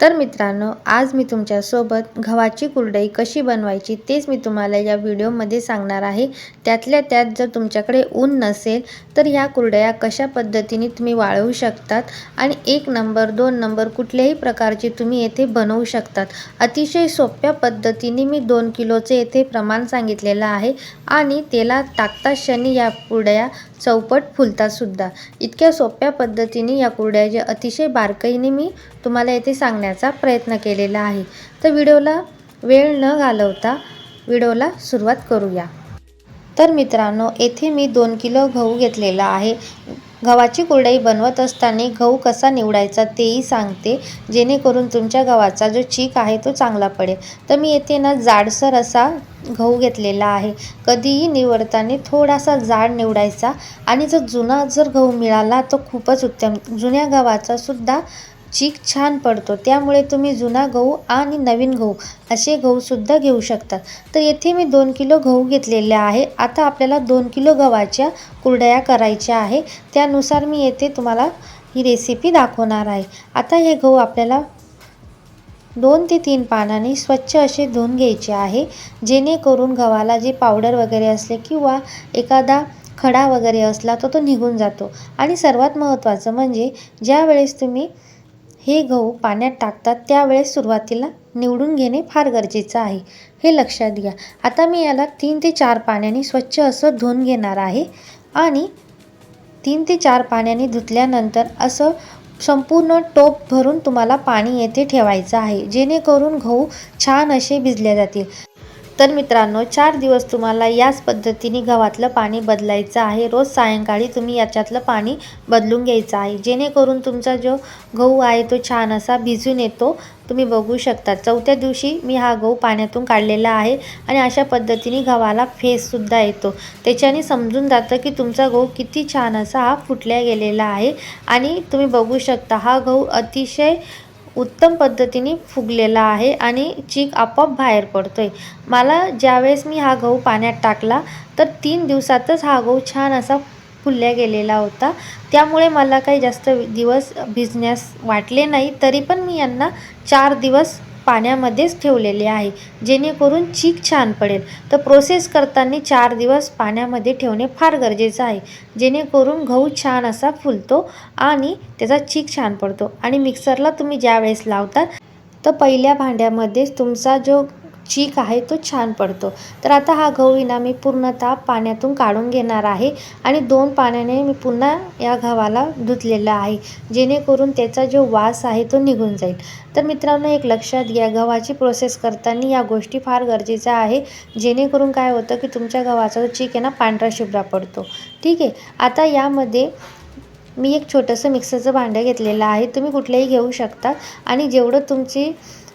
तर मित्रांनो आज मी तुमच्यासोबत गव्हाची कुरडई कशी बनवायची तेच मी तुम्हाला या व्हिडिओमध्ये सांगणार आहे. त्यातल्या त्यात जर तुमच्याकडे ऊन नसेल तर ह्या कुरडया कशा पद्धतीने तुम्ही वाळवू शकतात आणि एक नंबर दोन नंबर कुठल्याही प्रकारची तुम्ही येथे बनवू शकतात. अतिशय सोप्या पद्धतीने मी दोन किलोचे येथे प्रमाण सांगितलेलं आहे आणि तेला टाकता क्षणी या कुरडया चौपट फुलतातसुद्धा इतक्या सोप्या पद्धतीने या कुरड्याचे अतिशय बारकाईने मी तुम्हाला येथे करण्याचा प्रयत्न केलेला आहे. तर व्हिडिओला वेळ न घालवता व्हिडिओला सुरुवात करूया. तर मित्रांनो येथे मी दोन किलो गहू घेतलेला आहे. गव्हाची कुरडई बनवत असताना गहू कसा निवडायचा तेही सांगते. जेणेकरून तुमच्या गव्हाचा जो चीक आहे तो चांगला पडेल. तर मी येथे ना जाडसर असा गहू घेतलेला आहे. कधीही निवडताना थोडासा जाड निवडायचा आणि जो जुना जर गहू मिळाला तो खूपच उत्तम. जुन्या गव्हाचासुद्धा चीक छान पडतो. त्यामुळे तुम्ही जुना गहू आणि नवीन गहू असे गहूसुद्धा घेऊ शकतात तर येथे मी दोन किलो गहू घेतलेले आहे. आता आपल्याला दोन किलो गव्हाच्या कुरडया करायच्या आहे. त्यानुसार मी येथे तुम्हाला ही रेसिपी दाखवणार आहे. आता हे गहू आपल्याला दोन ते तीन पानाने स्वच्छ असे धुवून घ्यायचे आहे. जेणेकरून गव्हाला जे पावडर वगैरे असले किंवा एखादा खडा वगैरे असला तर तो निघून जातो. आणि सर्वात महत्त्वाचं म्हणजे ज्यावेळेस तुम्ही हे गहू पाण्यात टाकतात त्यावेळेस सुरुवातीला निवडून घेणे फार गरजेचं आहे. हे लक्षात घ्या. आता मी याला तीन ते चार पाण्याने स्वच्छ असं धुवून घेणार आहे आणि तीन ते चार पाण्याने धुतल्यानंतर असं संपूर्ण टोप भरून तुम्हाला पाणी येथे ठेवायचं आहे. जेणेकरून गहू छान असे भिजले जातील. तर मित्रांनो चार दिवस तुम्हाला याच पद्धतीने गव्हातलं पाणी बदलायचं आहे. रोज सायंकाळी तुम्ही याच्यातलं पाणी बदलून घ्यायचं आहे. जेणेकरून तुमचा जो गहू आहे तो छान असा भिजून येतो. तुम्ही बघू शकता चौथ्या दिवशी मी हा गहू पाण्यातून काढलेला आहे आणि अशा पद्धतीने गव्हाला फेससुद्धा येतो. त्याच्याने समजून जातं की तुमचा गहू किती छान असा हा फुटल्या गेलेला आहे. आणि तुम्ही बघू शकता हा गहू अतिशय उत्तम पद्धतीने फुगलेला आहे आणि चीक आपोआप बाहेर पडतोय. मला ज्यावेळेस मी हा गहू पाण्यात टाकला तर तीन दिवसातच हा गहू छान असा फुलल्या गेलेला होता. त्यामुळे मला काही जास्त दिवस भिजण्यास वाटले नाही तरी पण मी यांना चार दिवस पाण्यामध्येच ठेवलेले आहे. जेणेकरून चीक छान पडेल. तर प्रोसेस करताना चार दिवस पाण्यामध्ये ठेवणे फार गरजेचं आहे. जेणेकरून गहू छान असा फुलतो आणि त्याचा चीक छान पडतो. आणि मिक्सरला तुम्ही ज्या वेळेस लावतात तर पहिल्या भांड्यामध्येच तुमचा जो चीक आहे तो छान पडतो. तर आता हा गहू विना मी पूर्णतः पाण्यातून काढून घेणार आहे आणि दोन पाण्याने मी पुन्हा या गव्हाला धुतलेला आहे जेणेकरून त्याचा जो वास आहे तो निघून जाईल. तर मित्रांनो एक लक्षात घ्या गव्हाची प्रोसेस करताना या गोष्टी फार गरजेच्या आहे जेणेकरून काय होतं की तुमच्या गव्हाचा जो चीक आहे ना पांढरा शुभ्रा पडतो. ठीक आहे? आता यामध्ये मी एक छोटंसं मिक्सरचं भांडं घेतलेलं आहे तुम्ही कुठलंही घेऊ शकता आणि जेवढं तुमची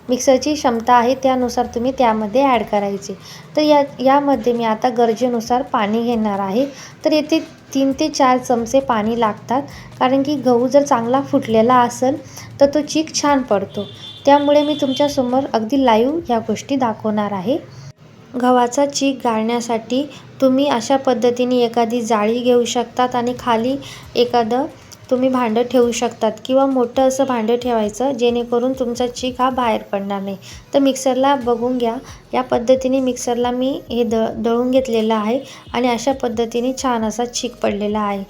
मिक्सरची क्षमता आहे त्यानुसार तुम्ही त्यामध्ये ॲड करायचे. तर या यामध्ये मी आता गरजेनुसार पाणी घेणार आहे. तर येथे तीन ते चार चमचे पाणी लागतात. कारण की गहू जर चांगला फुटलेला असेल तर तो चीक छान पडतो. त्यामुळे मी तुमच्यासमोर अगदी लाईव्ह ह्या गोष्टी दाखवणार आहे. गव्हाचा चीक गाळण्यासाठी तुम्ही अशा पद्धतीने एखादी जाळी घेऊ शकतात आणि खाली एखादं तुम्ही भांडं ठेवू शकतात किंवा मोठं असं भांडं ठेवायचं जेणेकरून तुमचा चीक हा बाहेर पडणार नाही. तर मिक्सरला बघून घ्या. या पद्धतीने मिक्सरला मी हे द दळून घेतलेलं आहे आणि अशा पद्धतीने छान असा चीक पडलेला आहे.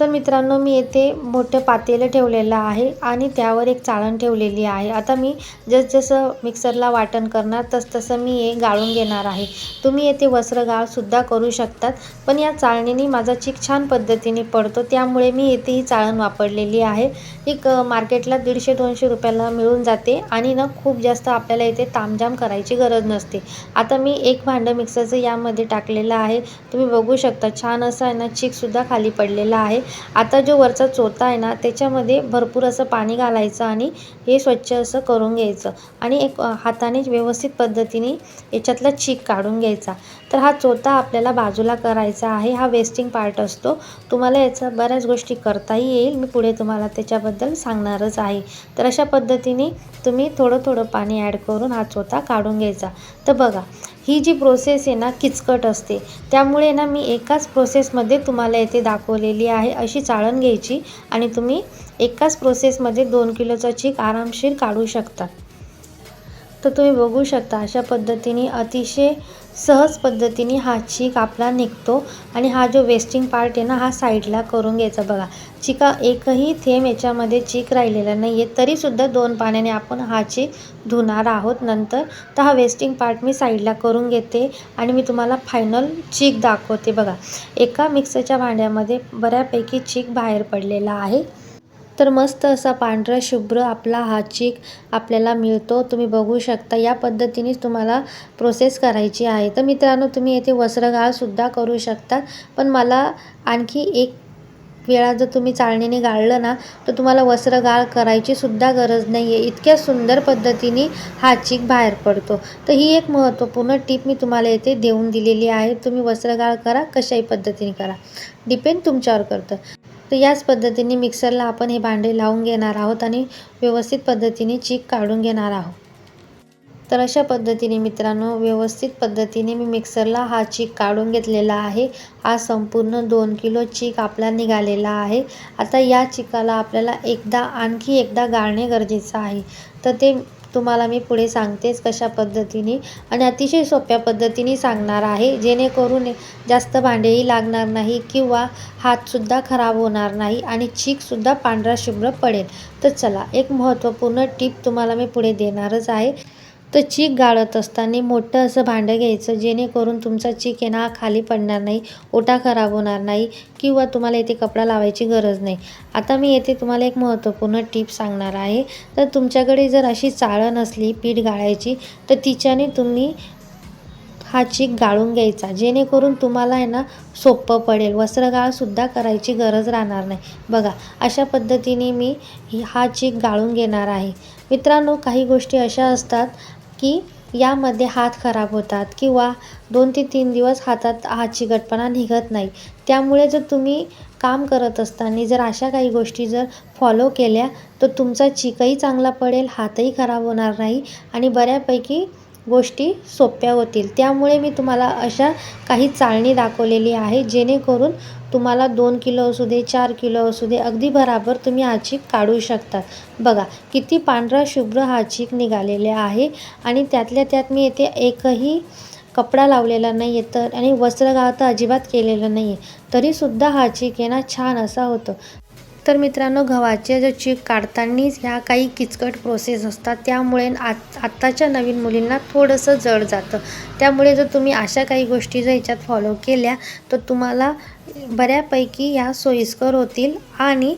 तर मित्रांनो मी येथे मोठं पातेलं ठेवलेलं आहे आणि त्यावर एक चाळण ठेवलेली आहे. आता मी जसजसं मिक्सरला वाटण करणार तसतसं मी हे गाळून घेणार आहे. तुम्ही येथे वस्त्रगाळसुद्धा करू शकतात पण या चाळणीने माझा चीक छान पद्धतीने पडतो त्यामुळे मी येथे ही चाळण वापरलेली आहे. एक मार्केटला दीडशे दोनशे रुपयाला मिळून जाते आणि ना खूप जास्त आपल्याला इथे तामझाम करायची गरज नसते. आता मी एक भांडं मिक्सरचं यामध्ये टाकलेलं आहे. तुम्ही बघू शकता छान असं आहे ना चीकसुद्धा खाली पडलेला आहे. आता जो वरचा चोथा आहे ना त्याच्यामध्ये भरपूर असं पाणी घालायचं आणि हे स्वच्छ असं करून घ्यायचं. आणि एक हाताने व्यवस्थित पद्धतीने याच्यातला चीक काढून घ्यायचा. तर हा चोथा आपल्याला बाजूला करायचा आहे. हा वेस्टिंग पार्ट असतो. तुम्हाला याचा बऱ्याच गोष्टी करताही येईल. मी पुढे तुम्हाला त्याच्याबद्दल सांगणारच आहे. तर अशा पद्धतीने तुम्ही थोडं थोडं पाणी ॲड करून हा चोथा काढून घ्यायचा. तर बघा ही जी प्रोसेस आहे ना किचकट असते. त्यामुळे ना मी एकाच प्रोसेसमध्ये तुम्हाला येथे दाखवलेली आहे अशी चाळण घ्यायची आणि तुम्ही एकाच प्रोसेसमध्ये दोन किलोचा चीक आरामशीर काढू शकता. तर तुम्ही बघू शकता अशा पद्धतीने अतिशय सहज पद्धतीने हा चीक आपला निघतो आणि हा जो वेस्टिंग पार्ट आहे ना हा साईडला करून घ्यायचा बघा. चिका एकही थेंब याच्यामध्ये चीक राहिलेला नाही आहे तरीसुद्धा दोन पाण्याने आपण हा चीक धुणार आहोत नंतर. तर हा वेस्टिंग पार्ट मी साईडला करून घेते आणि मी तुम्हाला फायनल चीक दाखवते बघा. एका मिक्सरच्या भांड्यामध्ये बऱ्यापैकी चीक बाहेर पडलेला आहे. तर मस्त असा पांढरा शुभ्र आपला हा चीक आपल्याला मिळतो. तुम्ही बघू शकता या पद्धतीनेच तुम्हाला प्रोसेस करायची आहे. तर मित्रांनो तुम्ही येथे वस्त्रगाळसुद्धा करू शकता. पण मला आणखी एक वेळा जर तुम्ही चाळणीने गाळलं ना तर तुम्हाला वस्त्रगाळ करायची सुद्धा गरज नाही आहे इतक्या सुंदर पद्धतीने हा चीक बाहेर पडतो. तर ही एक महत्त्वपूर्ण टीप मी तुम्हाला येथे देऊन दिलेली आहे. तुम्ही वस्त्रगाळ करा कशाही पद्धतीने करा. डिपेंड तुमच्यावर करतं. तर याच पद्धतीने मिक्सरला आपण हे भांडे लावून घेणार आहोत आणि व्यवस्थित पद्धतीने चीक काढून घेणार आहोत. तर अशा पद्धतीने मित्रांनो व्यवस्थित पद्धतीने मी मिक्सरला हा चीक काढून घेतलेला आहे. हा संपूर्ण दोन किलो चीक आपला निघालेला आहे. आता या चिकाला आपल्याला एकदा आणखी एकदा गाळणे गरजेचं आहे. तर ते तुम्हाला मी पुढे सांगतेच कशा पद्धतीने आणि अतिशय सोप्या पद्धतीने सांगणार आहे. जेणेकरून जास्त भांडेही लागणार नाही किंवा हातसुद्धा खराब होणार नाही आणि चीकसुद्धा पांढरा शुभ्र पडेल. तर चला एक महत्त्वपूर्ण टीप तुम्हाला मी पुढे देणारच आहे. तर चीक गाळत असताना मोठं असं भांडं घ्यायचं जेणेकरून तुमचा चीक आहे ना हा खाली पडणार नाही ओटा खराब होणार नाही किंवा तुम्हाला इथे कपडा लावायची गरज नाही. आता मी येथे तुम्हाला एक महत्त्वपूर्ण टीप सांगणार आहे. तर तुमच्याकडे जर अशी चाळण असली पीठ गाळायची तर तिच्याने तुम्ही हा चीक गाळून घ्यायचा. जेणेकरून तुम्हाला आहे ना सोपं पडेल. वस्त्रगाळसुद्धा करायची गरज राहणार नाही. बघा अशा पद्धतीने मी हा चीक गाळून घेणार आहे. मित्रांनो काही गोष्टी अशा असतात की यामध्ये हात खराब होतात किंवा दोन ते तीन दिवस हातात हा चिकटपणा निघत नाही. त्यामुळे जर तुम्ही काम करत असताना जर अशा काही गोष्टी जर फॉलो केल्या तर तुमचा चिकही चांगला पडेल हातही खराब होणार नाही आणि बऱ्यापैकी गोष्टी सोप्या होतील. त्यामुळे मी तुम्हाला अशा काही चाळणी दाखवलेली आहे जेणेकरून तुम्हाला दोन किलो असू दे चार किलो असू दे अगदी बराबर तुम्ही हा चीक काढू शकतात बघा किती पांढरा शुभ्र हा चीक निघालेले आहे आणि त्यातल्या त्यात मी येथे एकही कपडा लावलेला नाही आहे तर आणि वस्त्रगाळ तर अजिबात केलेलं नाही आहे तरीसुद्धा हा चीक आहे ना छान असा होतो. तर मित्रांनो गव्हाचे जे चीक काढतानाच ह्या काही किचकट प्रोसेस असतात. त्यामुळे आत आत्ताच्या नवीन मुलींना थोडंसं जड जातं. त्यामुळे जर तुम्ही अशा काही गोष्टी जर ह्याच्यात फॉलो केल्या तर तुम्हाला बऱ्यापैकी ह्या सोयीस्कर होतील आणि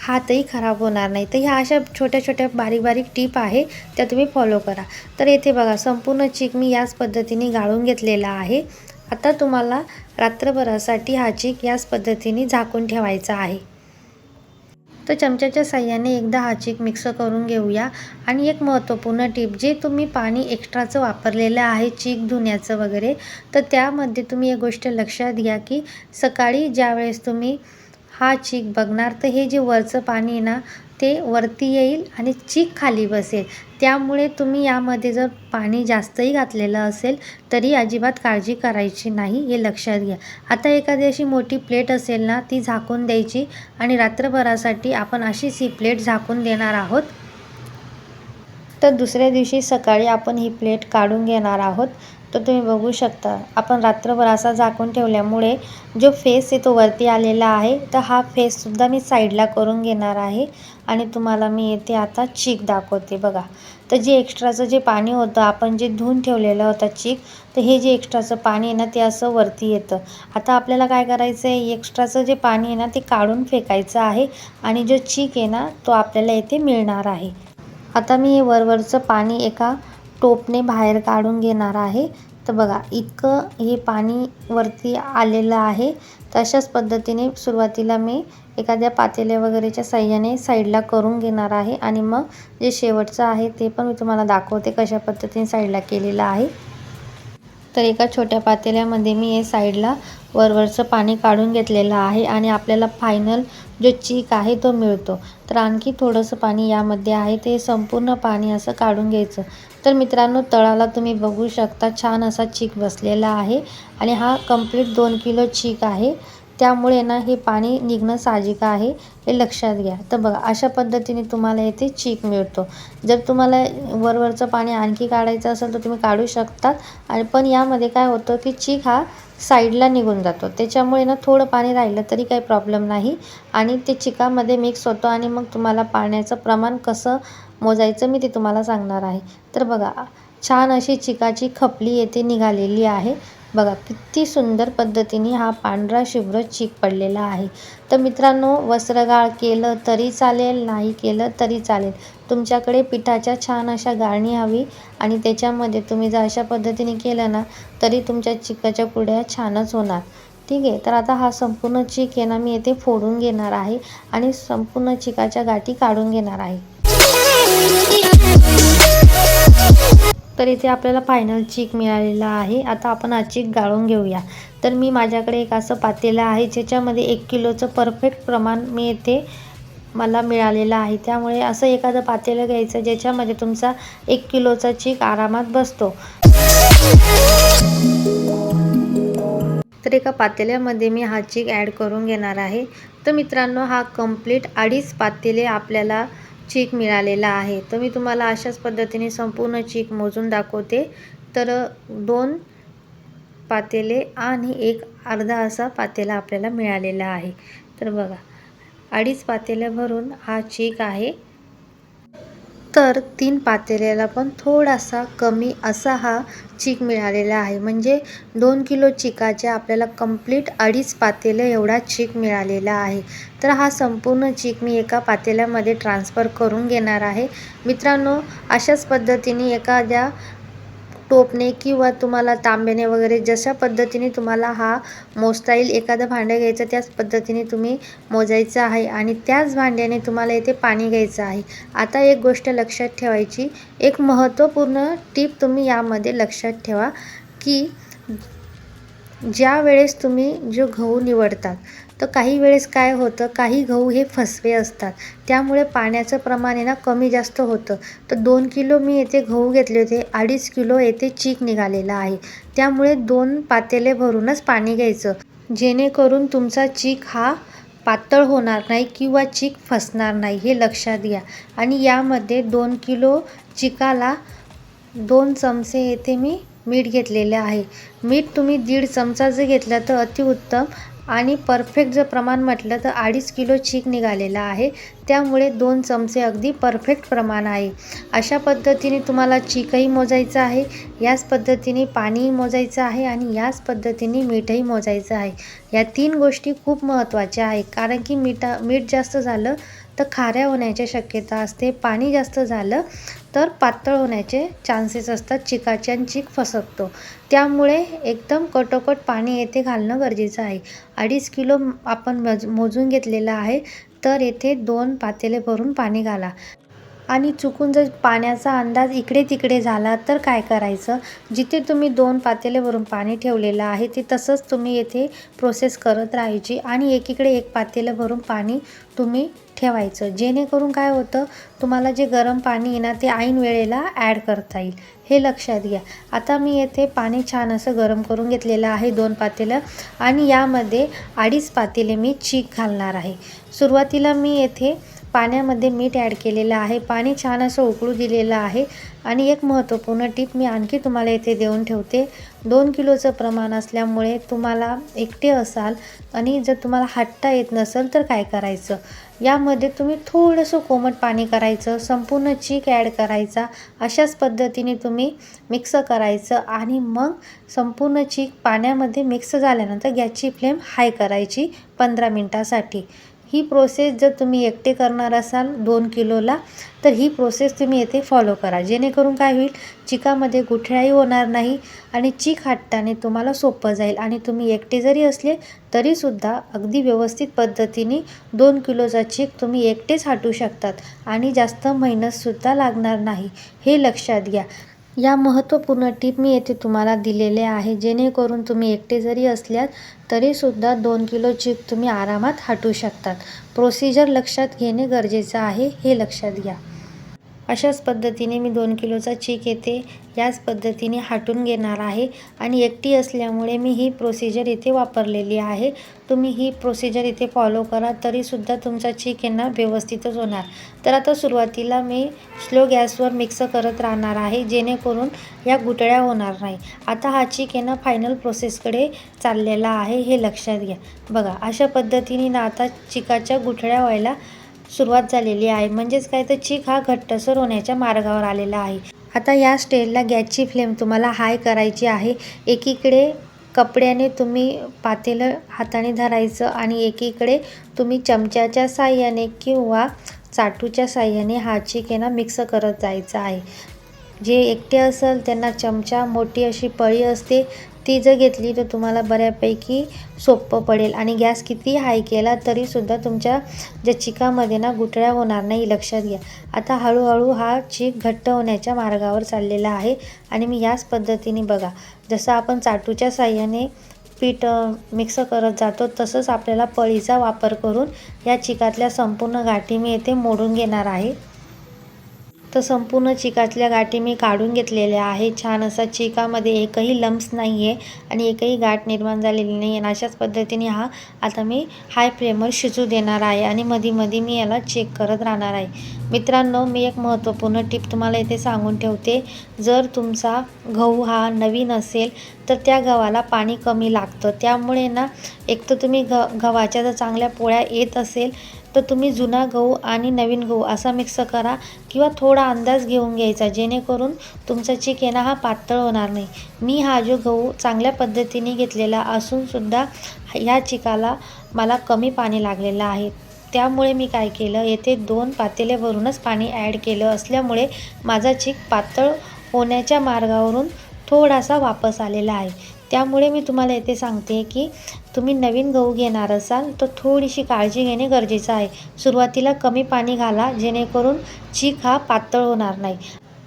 हातही खराब होणार नाही. तर ह्या अशा छोट्या छोट्या बारीक बारीक टीप आहे त्या तुम्ही फॉलो करा. तर येथे बघा संपूर्ण चीक मी याच पद्धतीने गाळून घेतलेला आहे. आता तुम्हाला रात्रभरासाठी हा चीक याच पद्धतीने झाकून ठेवायचा आहे. तर चमच्याच्या साह्याने एकदा हा चीक मिक्स करून घेऊया. आणि एक महत्त्वपूर्ण टीप जे तुम्ही पाणी एक्स्ट्राचं वापरलेलं आहे चीक धुण्याचं वगैरे तर त्यामध्ये तुम्ही एक गोष्ट लक्षात घ्या की सकाळी ज्यावेळेस तुम्ही हा चीक बघणार तर हे जे वरचं पाणी आहे ना ते वरती येईल आणि चीक खाली बसेल. त्यामुळे तुम्ही यामध्ये जर पाणी जास्तही घातलेलं असेल तरी अजिबात काळजी करायची नाही हे लक्षात घ्या. आता एखादी अशी मोठी प्लेट असेल ना ती झाकून द्यायची आणि रात्रभरासाठी आपण अशीच ही प्लेट झाकून देणार आहोत. तर दुसऱ्या दिवशी सकाळी आपण ही प्लेट काढून घेणार आहोत. तर तुम्ही बघू शकता. आपण रात्रभर असा झाकून ठेवल्यामुळे जो फेस आहे तो वरती आलेला आहे. तर हा फेससुद्धा मी साईडला करून घेणार आहे. आणि तुम्हाला मी येथे आता चीक दाखवते बघा. तर जे एक्स्ट्राचं जे पाणी होतं आपण जे धुवून ठेवलेलं होतं चीक तर हे जे एक्स्ट्राचं पाणी आहे ना ते असं वरती येतं. आता आपल्याला काय करायचं आहे एक्स्ट्राचं जे पाणी आहे ना ते काढून फेकायचं आहे. आणि जो चीक आहे ना तो आपल्याला येथे मिळणार आहे. आता मी हे वरवरचं पाणी एका टोपने बाहेर काढून घेणार आहे. तर बघा इतकं हे पाणी वरती आलेलं आहे. तशाच पद्धतीने सुरुवातीला मी एखाद्या पातेल्या वगैरेच्या साह्याने साईडला करून घेणार आहे. आणि मग जे शेवटचं आहे ते पण मी तुम्हाला दाखवते कशा पद्धतीने साईडला केलेलं आहे. तर एका छोट्या पातेल्यामध्ये मी हे साईडला वरवरचं पाणी काढून घेतलेलं आहे. आणि आपल्याला फायनल जो चीक आहे तो मिळतो. तर आणखी थोडंसं पाणी यामध्ये आहे. ते संपूर्ण पाणी असं काढून घ्यायचं. तर मित्रांनो तळाला तुम्ही बघू शकता छान असा चीक बसलेला आहे आणि हा कंप्लीट दोन किलो चीक आहे. त्यामुळे ना हे पाणी निघणं साहजिक आहे. हे लक्षात घ्या. तर बघा अशा पद्धतीने तुम्हाला येथे चीक मिळतो. जर तुम्हाला वरवरचं पाणी आणखी काढायचं असेल तर तुम्ही काढू शकतात आणि पण यामध्ये काय होतं की चीक हा साईडला निघून जातो. त्याच्यामुळे ना थोडं पाणी राहिलं तरी काही प्रॉब्लेम नाही. आणि ते चिकामध्ये मिक्स होतं आणि मग तुम्हाला पाण्याचं प्रमाण कसं मोजायचं मी ते तुम्हाला सांगणार आहे. तर बघा छान अशी चिकाची खपली येथे निघालेली आहे. बघा किती सुंदर पद्धतीने हा पांढरा शुभ्र चीक पडलेला आहे. तर मित्रांनो वस्त्रगाळ केलं तरी चालेल नाही केलं तरी चालेल. तुमच्याकडे पिठाच्या छान अशा गाळणी हवी आणि त्याच्यामध्ये तुम्ही जर अशा पद्धतीने केलं ना तरी तुमच्या चिकाच्या पुड्या छानच होणार. ठीक आहे? तर आता हा संपूर्ण चीक आहे ना मी येथे फोडून घेणार आहे आणि संपूर्ण चिकाच्या गाठी काढून घेणार आहे. तर इथे आपल्याला फायनल चीक मिळालेला आहे. आता आपण हा चीक गाळून घेऊया. तर मी माझ्याकडे एक असं पातेलं आहे ज्याच्यामध्ये एक किलोचं परफेक्ट प्रमाण मी येथे मला मिळालेलं आहे. त्यामुळे असं एखादं पातेलं घ्यायचं ज्याच्यामध्ये तुमचा एक किलोचा चीक आरामात बसतो. तर एका पातेल्यामध्ये मी हा चीक ॲड करून घेणार आहे. तर मित्रांनो हा कंप्लीट अडीच पातेले आपल्याला चीक मिळालेला आहे. तर मी तुम्हाला अशाच पद्धतीने संपूर्ण चीक मोजून दाखवते. तर दोन पातेले आणि एक अर्धा असा पातेला आपल्याला मिळालेला आहे. तर बघा अडीच पातेल्या भरून हा चीक आहे. तर तीन पातेल्याला पण थोडासा कमी असा हा चीक मिळालेला आहे. म्हणजे दोन किलो चिकाचे आपल्याला कंप्लीट अडीच पातेलं एवढा चीक मिळालेला आहे. तर हा संपूर्ण चीक मी एका पातेल्यामध्ये ट्रान्सफर करून घेणार आहे. मित्रांनो अशाच पद्धतीने एखाद्या टोपने किंवा तुम्हाला तांब्याने वगैरे जशा पद्धतीने तुम्हाला हा मोजता येईल एखादं भांडं घ्यायचं त्याच पद्धतीने तुम्ही मोजायचं आहे आणि त्याच भांड्याने तुम्हाला इथे पाणी घ्यायचं आहे. आता एक गोष्ट लक्षात ठेवायची. एक महत्त्वपूर्ण टीप तुम्ही यामध्ये लक्षात ठेवा की ज्या वेळेस तुम्ही जो गहू निवडतात तर काही वेळेस काय होतं काही गहू हे फसवे असतात. त्यामुळे पाण्याचं प्रमाण आहे ना कमी जास्त होतं. तर दोन किलो मी येथे गहू घेतले होते अडीच किलो येथे चीक निघालेला आहे. त्यामुळे दोन पातेले भरूनच पाणी घ्यायचं. जेणेकरून तुमचा चीक हा पातळ होणार नाही किंवा चीक फसणार नाही हे लक्षात घ्या. आणि यामध्ये दोन किलो चिकाला दोन चमचे येथे मी मीठ घेतलेले आहे. मीठ तुम्ही दीड चमचा जर घेतला तर अतिउत्तम आणि परफेक्ट जर प्रमाण म्हटलं तर अडीच किलो चीक निघालेला आहे. त्यामुळे दोन चमचे अगदी परफेक्ट प्रमाण आहे. अशा पद्धतीने तुम्हाला चीकही मोजायचं आहे याच पद्धतीने पाणीही मोजायचं आहे आणि याच पद्धतीने मीठही मोजायचं आहे. या तीन गोष्टी खूप महत्त्वाच्या आहे कारण की मीठा मीठ जास्त झालं तर खाऱ्या होण्याची शक्यता असते पाणी जास्त झालं तर पातळ होण्याचे चान्सेस असतात. चिकाचे आणि चीक फसकतो. त्यामुळे एकदम कटोकट पाणी येथे घालणं गरजेचं आहे. अडीच किलो आपण मज मोजून घेतलेलं आहे तर येथे दोन पातेले भरून पाणी घाला. आणि चुकून जर पाण्याचा अंदाज इकडे तिकडे झाला तर काय करायचं? जिथे तुम्ही दोन पातेले भरून पाणी ठेवलेलं आहे ते तसंच तुम्ही येथे प्रोसेस करत राहायची. आणि एकीकडे एक पातेलं भरून पाणी तुम्ही ठेवायचं. जेणेकरून काय होतं तुम्हाला जे गरम पाणी आहे ना ते ऐन वेळेला ॲड करता येईल. हे लक्षात घ्या. आता मी येथे पाणी छान असं गरम करून घेतलेलं आहे दोन पातेलं. आणि यामध्ये अडीच पातेले मी चीक घालणार आहे. सुरुवातीला मी येथे पाण्यामध्ये मीठ ॲड केलेलं आहे. पाणी छान असं उकळू दिलेलं आहे. आणि एक महत्त्वपूर्ण टीप मी आणखी तुम्हाला येथे देऊन ठेवते. दोन किलोचं प्रमाण असल्यामुळे तुम्हाला एकटे असाल आणि जर तुम्हाला हट्टा येत नसेल तर काय करायचं? यामध्ये तुम्ही थोडंसं कोमट पाणी करायचं संपूर्ण चीक ॲड करायचा अशाच पद्धतीने तुम्ही मिक्स करायचं आणि मग संपूर्ण चीक पाण्यामध्ये मिक्स झाल्यानंतर गॅसची फ्लेम हाय करायची पंधरा मिनटासाठी. ही प्रोसेस जर तुम्ही एकटे करणार असाल दोन किलोला तर ही प्रोसेस तुम्ही येथे फॉलो करा. जेणेकरून काय होईल चिकामध्ये गुठळाही होणार नाही आणि चीक हाटताने तुम्हाला सोपं जाईल. आणि तुम्ही एकटे जरी असले तरीसुद्धा अगदी व्यवस्थित पद्धतीने दोन किलोचा चीक तुम्ही एकटेच हाटू शकतात. आणि जास्त मेहनतसुद्धा लागणार नाही. हे लक्षात घ्या. या महत्त्वपूर्ण टीप मी येथे तुम्हाला दिलेले आहे. जेणेकरून तुम्ही एकटे जरी असल्यात तरीसुद्धा दोन किलो चिप तुम्ही आरामात हटू शकतात. प्रोसिजर लक्षात घेणे गरजेचं आहे हे लक्षात घ्या. अशाच पद्धतीने मी दोन किलोचा चीक येते. याच पद्धतीने हाटून घेणार आहे. आणि एकटी असल्यामुळे मी ही प्रोसिजर इथे वापरलेली आहे. तुम्ही ही प्रोसिजर इथे फॉलो करा तरीसुद्धा तुमचा चीक येणार ना व्यवस्थितच होणार. तर आता सुरुवातीला मी स्लो गॅसवर मिक्स करत राहणार आहे जेणेकरून या गुटळ्या होणार नाही. आता हा चीक आहे ना फायनल प्रोसेसकडे चाललेला आहे हे लक्षात घ्या. बघा अशा पद्धतीने ना आता चिकाच्या गुठळ्या व्हायला सुरुवात झालेली आहे. म्हणजेच काय? तर चीक हा घट्टसर होण्याच्या मार्गावर आलेला आहे. आता या स्टेजला गॅसची फ्लेम तुम्हाला हाय करायची आहे. एकीकडे कपड्याने तुम्ही पातेलं हाताने धरायचं आणि एकीकडे तुम्ही चमच्याच्या साह्याने किंवा चाटूच्या साह्याने हा चीक आहे ना मिक्स करत जायचं आहे. जे एकटे असेल त्यांना चमचा मोठी अशी पळी असते. ती जर घेतली तर तुम्हाला बऱ्यापैकी सोपं पडेल. आणि गॅस किती हाय केला तरीसुद्धा तुमच्या ज्या चिकामध्ये ना गुठळ्या होणार नाही लक्षात घ्या. आता हळूहळू हा चिक घट्ट होण्याच्या मार्गावर चाललेला आहे आणि मी याच पद्धतीने बघा जसं आपण चाटूच्या साह्याने पीठ मिक्स करत जातो तसंच आपल्याला पळीचा वापर करून या चिकातल्या संपूर्ण गाठी मी येथे मोडून घेणार आहे. तर संपूर्ण चिकातल्या गाठी मी काढून घेतलेल्या आहे छान असा चिकामध्ये एकही लम्स नाही आहे आणि एकही गाठ निर्माण झालेली नाही आणि अशाच पद्धतीने हा आता मी हाय फ्लेमवर शिजू देणार आहे आणि मध्ये मध्ये मी याला चेक करत राहणार आहे. मित्रांनो मी एक महत्त्वपूर्ण टिप तुम्हाला इथे सांगून ठेवते. जर तुमचा गहू हा नवीन असेल तर त्या गव्हाला पाणी कमी लागतं. त्यामुळे ना एक तर तुम्ही ग गव्हाच्या जर चांगल्या पोळ्या येत असेल तर तुम्ही जुना गहू आणि नवीन गहू असा मिक्स करा किंवा थोडा अंदाज घेऊन घ्यायचा जेणेकरून तुमचा चिक येणं हा पातळ होणार नाही. मी हा जो गहू चांगल्या पद्धतीने घेतलेला असूनसुद्धा ह्या चिकाला मला कमी पाणी लागलेलं आहे. त्यामुळे मी काय केलं येथे दोन पातेल्यावरूनच पाणी ॲड केलं असल्यामुळे माझा चिक पातळ होण्याच्या मार्गावरून थोडासा वापस आलेला आहे. त्यामुळे मी तुम्हाला येथे सांगते की तुम्ही नवीन गहू घेणार असाल तर थोडीशी काळजी घेणे गरजेचं आहे. सुरुवातीला कमी पाणी घाला जेणेकरून चीक हा पातळ होणार नाही.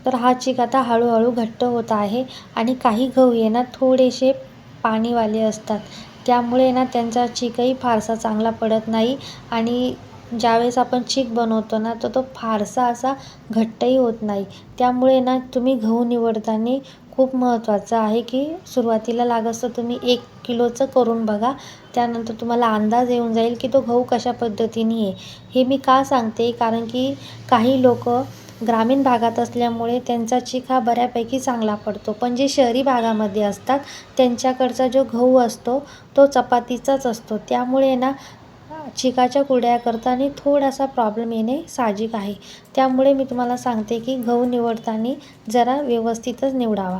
तर हा चीक आता हळूहळू घट्ट होत आहे आणि काही गहू आहे ना थोडेसे पाणीवाले असतात. त्यामुळे ना त्यांचा चीकही फारसा चांगला पडत नाही आणि ज्यावेळेस आपण चीक बनवतो ना तर तो फारसा असा घट्टही होत नाही. त्यामुळे ना तुम्ही गहू निवडताना खूप महत्त्वाचं आहे की सुरुवातीला लागत तर तुम्ही एक किलोचं करून बघा. त्यानंतर तुम्हाला अंदाज येऊन जाईल की तो गहू कशा पद्धतीने आहे. हे मी का सांगते? कारण की काही लोक ग्रामीण भागात असल्यामुळे त्यांचा चीक हा बऱ्यापैकी चांगला पडतो. पण जे शहरी भागामध्ये असतात त्यांच्याकडचा जो गहू असतो तो चपातीचाच असतो. त्यामुळे ना चिकाच्या कुरड्या करताना थोडासा प्रॉब्लेम येणे साहजिक आहे. त्यामुळे मी तुम्हाला सांगते की गहू निवडताना जरा व्यवस्थितच निवडावा.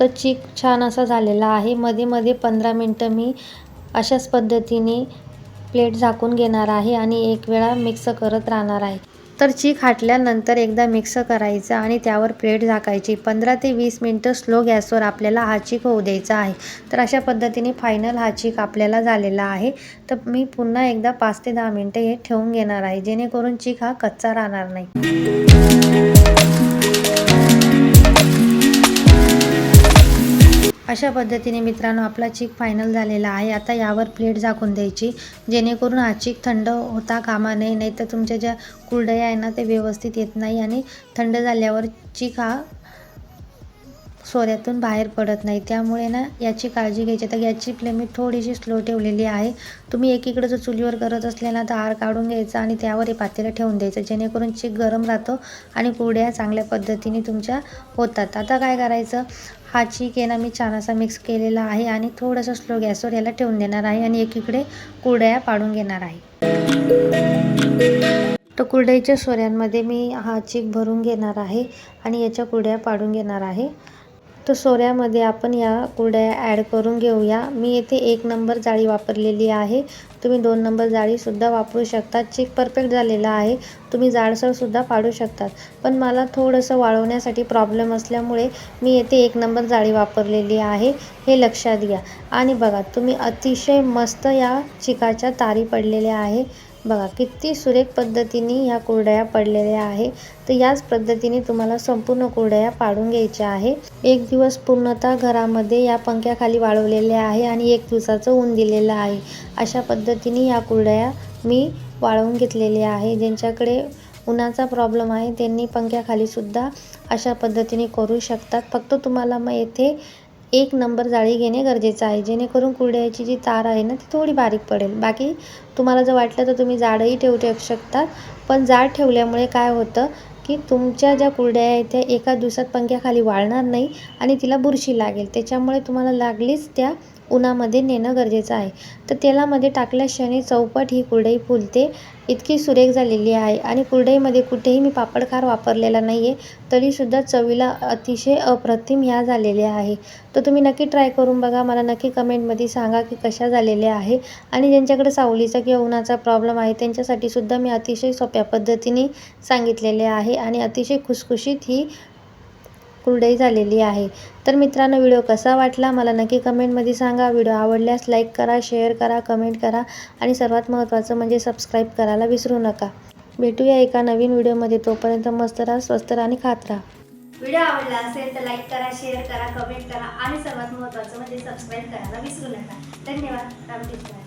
तर चीक छान असा झालेला आहे. मध्ये मध्ये पंधरा मिनटं मी अशाच पद्धतीने प्लेट झाकून घेणार आहे आणि एक वेळा मिक्स करत राहणार आहे. तर चीक हाटल्यानंतर एकदा मिक्स करायचा आणि त्यावर प्लेट झाकायची. पंधरा ते वीस मिनटं स्लो गॅसवर आपल्याला हा चीक होऊ द्यायचा आहे. तर अशा पद्धतीने फायनल हा चीक आपल्याला झालेला आहे. तर मी पुन्हा एकदा पाच ते दहा मिनटं हे ठेवून घेणार आहे जेणेकरून चीक हा कच्चा राहणार नाही. अशा पद्धतीने मित्रांनो आपला चीक फायनल झालेला आहे. आता यावर प्लेट झाकून द्यायची जेणेकरून हा चीक थंड होता कामा नये. नाही तर तुमच्या ज्या कुरडया आहे ना ते व्यवस्थित येत नाही आणि थंड झाल्यावर चीक हा सोऱ्यातून बाहेर पडत नाही. त्यामुळे ना याची काळजी घ्यायची. तर गॅसची फ्लेम मी थोडीशी स्लो ठेवलेली आहे. तुम्ही एकीकडे जर चुलीवर करत असले ना तर आर काढून घ्यायचा आणि त्यावर हे पातेलं ठेवून द्यायचं जेणेकरून चीक गरम राहतो आणि कुरड्या चांगल्या पद्धतीने तुमच्या होतात. आता काय करायचं? हा चीक आहे ना मी छान असा मिक्स केलेला आहे आणि थोडंसं स्लो गॅसवर याला ठेवून देणार आहे आणि एकीकडे कुरड्या पाडून घेणार आहे. तर कुरडईच्या सोऱ्यांमध्ये मी हा चीक भरून घेणार आहे आणि याच्या कुरड्या पाडून घेणार आहे. तर सोऱ्यामध्ये आपण या कुरड्या ॲड करून घेऊया. मी येथे एक नंबर जाळी वापरलेली आहे. तुम्ही दोन नंबर जाळीसुद्धा वापरू शकता चेक परफेक्ट झालेला आहे. तुम्ही जाडसरसुद्धा पाडू शकतात. पण मला थोडंसं वाळवण्यासाठी प्रॉब्लेम असल्यामुळे मी येथे एक नंबर जाळी वापरलेली आहे. हे लक्षात घ्या. आणि बघा तुम्ही अतिशय मस्त या चिकाच्या तारी पडलेल्या आहे. बघा किती सुरेख पद्धतीने ह्या कुरड्या पडलेल्या आहे. तर याच पद्धतीने तुम्हाला संपूर्ण कुरड्या पाडून घ्यायच्या आहे. एक दिवस पूर्णतः घरामध्ये या पंख्याखाली वाळवलेल्या आहे आणि एक दिवसाचं ऊन दिलेलं आहे. अशा पद्धतीने या कुरड्या मी वाळवून घेतलेल्या आहे. ज्यांच्याकडे उन्हाचा प्रॉब्लेम आहे त्यांनी पंख्याखालीसुद्धा अशा पद्धतीने करू शकतात. फक्त तुम्हाला मग येथे एक नंबर जाळी घेणे गरजेचं आहे. जेणेकरून कुरड्याची जी तार आहे ना ती थोडी बारीक पडेल. बाकी तुम्हाला जर वाटलं तर तुम्ही जाडही ठेवू ठेवू पण जाड ठेवल्यामुळे काय होतं की तुमच्या ज्या कुरड्या आहेत त्या एका दिवसात पंख्याखाली वाळणार नाही आणि तिला बुरशी लागेल. त्याच्यामुळे तुम्हाला लागलीच त्या उन्हामध्ये नेणं गरजेचं आहे. तर तेलामध्ये टाकल्या क्षणी चौपट ही कुरडई फुलते. इतकी सुरेख झालेली आहे आणि कुरडईमध्ये कुठेही मी पापडखार वापरलेला नाही आहे तरीसुद्धा चवीला अतिशय अप्रतिम ह्या झालेल्या आहे. तर तुम्ही नक्की ट्राय करून बघा. मला नक्की कमेंटमध्ये सांगा की कशा झालेल्या आहे. आणि ज्यांच्याकडे सावलीचा किंवा उन्हाचा प्रॉब्लेम आहे त्यांच्यासाठी सुद्धा मी अतिशय सोप्या पद्धतीने सांगितलेले आहे आणि अतिशय खुसखुशीत ही कुरडई झालेली आहे. तर मित्रांनो व्हिडिओ कसा वाटला मला नक्की कमेंटमध्ये सांगा. व्हिडिओ आवडल्यास लाईक करा शेअर करा कमेंट करा आणि सर्वात महत्त्वाचं म्हणजे सबस्क्राईब करायला विसरू नका. भेटूया एका नवीन व्हिडिओमध्ये. तोपर्यंत मस्त राहा स्वस्त राहा आणि खात राहा. व्हिडिओ आवडला असेल तर लाईक करा शेअर करा कमेंट करा आणि सर्वात महत्त्वाचं म्हणजे सबस्क्राईब करायला विसरू नका. धन्यवाद. रामकृष्ण